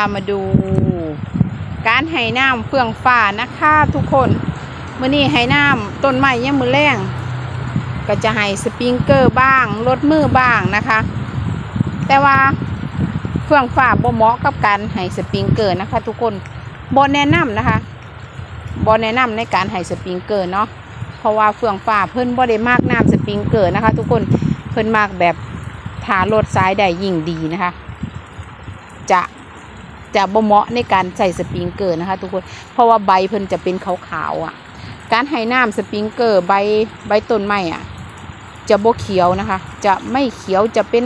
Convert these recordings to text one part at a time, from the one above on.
ามาดู การให้น้ำเฟื่องฟ้านะคะทุกคนเมื่อนี้ให้น้ำต้นไม้ยังมือแรงก็จะให้สปริงเกอร์บ้างลดมือบ้างนะคะ แต่ว่าเฟื่องฟ้าบ่เหมาะกับการให้สปริงเกอร์นะคะ ทุกคนบ่แนะนำนะคะบ่แนะนำในการให้สปริงเกอร์เนาะเพราะว่าเฟื่องฟ้าเพิ่นบ่ได้มากน้ำสปริงเกอร์นะคะ ทุกคนเพิ่นมากแบบทารถซ้ายได้ยิ่งดีนะคะ จะ จะบ่เหมาะในการใส่สปริงเกอร์นะคะ ทุกคน เพราะว่าใบเพิ่นจะเป็นขาวๆอะ การให้น้ำสปริงเกอร์ใบใบต้นไม้อะ จะบ่เขียวนะคะ จะไม่เขียวจะเป็น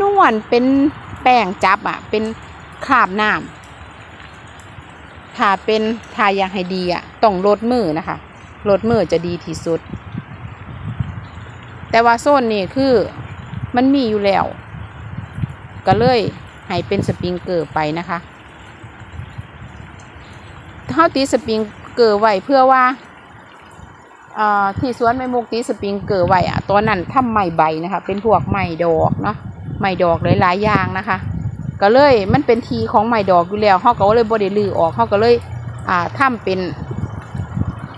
นวลๆเป็นแป้งจับอะ เป็นคราบน้ำถ้าเป็นทาอยางให้ดีอะต้องลดมือนะคะลดมือจะดีที่สุด แต่ว่าโซนนี่คือมันมีอยู่แล้ว ก็เลย ให้เป็นสปริงเกอร์ไปนะคะเท่าตีสปริงเกอร์ไว้เพื่อว่าที่สวนไม้มุกตีสปริงเกอร์ไว้อะตอนนั้นทำไม้ใบนะคะ เป็นพวกไม้ดอกเนาะไม้ดอกหลายๆอย่างนะคะ ก็เลยมันเป็นทีของไม้ดอกอยู่แล้วเขาก็เลยบริลือออกเขาก็เลยอ่าทำเป็น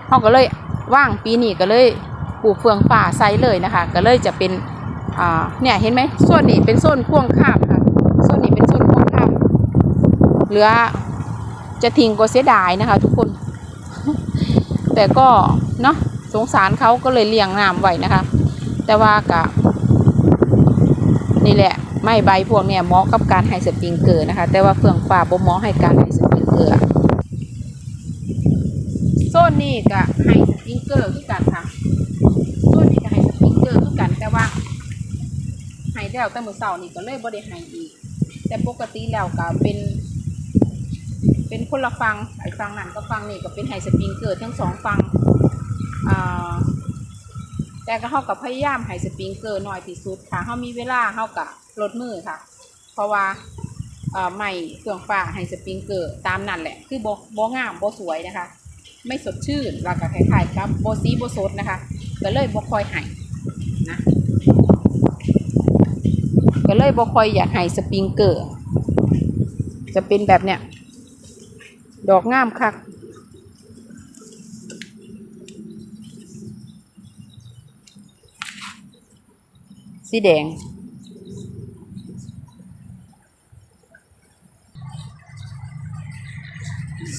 เขาก็เลยว่างปีนี้ก็เลยปลูกเฟืองป่าไซเลยนะคะ ก็เลยจะเป็นอ่าเนี่ยเห็นไหมโซนนี้เป็นโซนพ่วงข้ามค่ะโซนนี้เป็นโซนพ่วงข้าม เหลือจะทิ้งก็เสียดายนะคะ ทุกคน แต่ก็เนาะสงสารเขาก็เลยเลี้ยงน้ำไว้นะคะ แต่ว่ากะนี่แหละไม่ใบพวกเนี่ยเหมาะกับการให้สปริงเกอร์นะคะ แต่ว่าเฟื่องฟ้าบ่เหมาะให้การให้สปริงเกอร์โซนนี้ก็ให้สปริงเกอร์คือกันค่ะโซนนี้ก็ให้สปริงเกอร์คือกันแต่ว่าให้แล้วแต่มือเช้านี่ก็เลยบ่ได้ให้อีก แต่ปกติแล้วก็เป็น เป็นคนละฟังไอ้ฟังนั้นก็ฟังนี่ก็เป็นให้สปริงเกอร์ทั้งสองฟังอ่าแต่ก็เฮากับพยายามให้สปริงเกอร์น้อยที่สุดค่ะเฮามีเวลาเฮากับลดมือค่ะ เพราะว่าเอ่อไม่เครื่องฟ้าให้สปริงเกอร์ตามนั่นแหละ คือโบ่บ่งามโบสวยนะคะ ไม่สดชื่นแล้วก็คล้ายๆกับโบ่สีบ่สดนะคะ ก็เลยโบคอยให้นะก็เลยโบคอยอยากให้สปริงเกอร์จะเป็นแบบเนี้ย ดอกงามคักสีแดง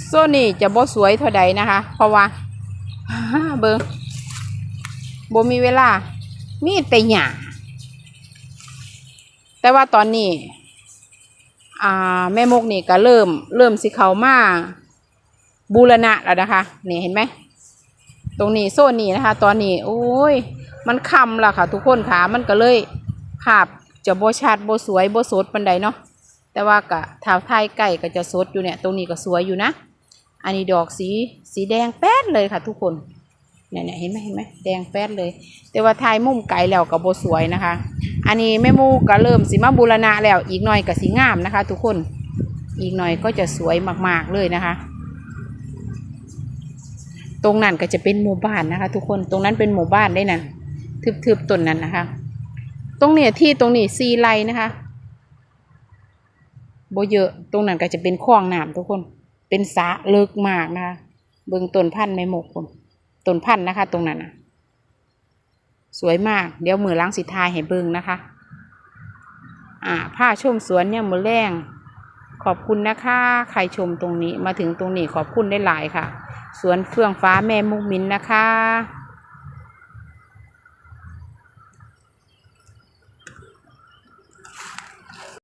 โซนี่จะบ่สวยเท่าใดนะคะ เพราะว่าเบิงบ่มีเวลา มีแต่หญ้าแต่ว่าตอนนี้ อ่าแม่มกนี่ก็เริ่ม เริ่มสิเขามาบูรณะแล้วนะคะนี่เห็นไหมตรงนี้โซนนี้นะคะ ตอนนี้ โอ้ย มันคำและค่ะ ทุกคนค่ะมันก็เลยภาพจะโบชัดโบสวยโบสดปันใดเนาะแต่ว่ากะท้าวไทยไก่ก็จะสดอยู่เนี่ย ตรงนี้ก็สวยอยู่นะ อันนี้ดอกสีสีแดงแป๊ดเลยค่ะทุกคน เนี่ยเนี่ยเห็นไหมเห็นไหมแดงแป๊ดเลย แต่ว่าทายมุมไกลแล้วก็โบสวยนะคะ อันนี้แม่มูก็เริ่มสิมาบูรณะแล้วอีกหน่อยก็สีงามนะคะ ทุกคนอีกหน่อยก็จะสวยมากๆเลยนะคะ ตรงนั้นก็จะเป็นหมู่บ้านนะคะ ทุกคนตรงนั้นเป็นหมู่บ้านได้นั่นทึบๆต้นนั้นนะคะ ตรงเนี้ยที่ตรงนี้ซีไรนะคะโบเยอะตรงนั้นก็จะเป็นคลองน้ำทุกคนเป็นสระเลิกมากนะคะเบิ่งต้นพันไม่หมกคน ต้นพันธุ์นะคะ ตรงนั้นนะสวยมาก เดี๋ยวมือล้างสิทายให้เบิ่งนะคะ อ่าผ้าชมสวนเนี่ยมือแรงขอบคุณนะคะ ใครชมตรงนี้มาถึงตรงนี้ขอบคุณได้หลายค่ะ สวนเฟื่องฟ้าแม่มุกมินนะคะ